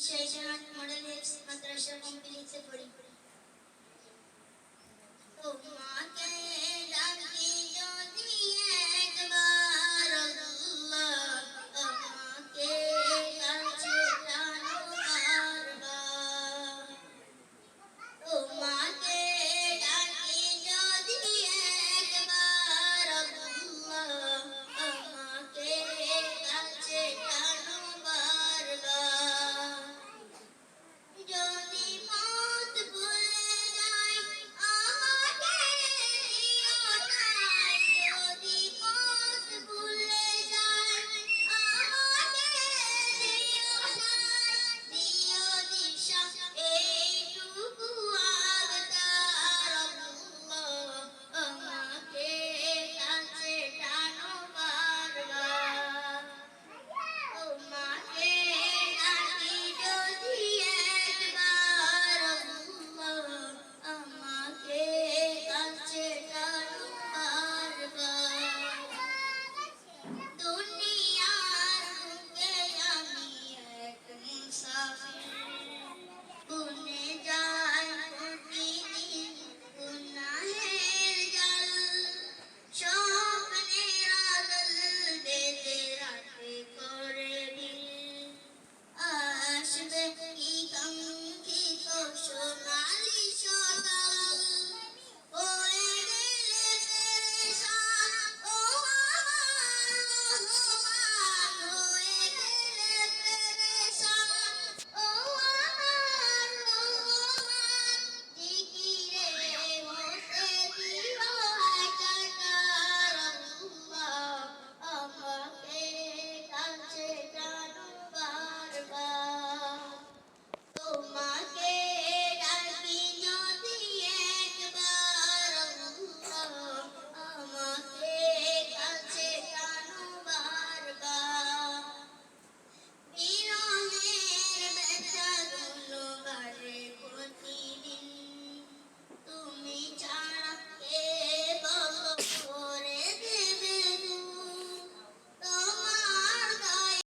ഷൈജാൻ model ഹെൽസ് മദ്രാസ കമ്പനിച്ച് പഠിക്കും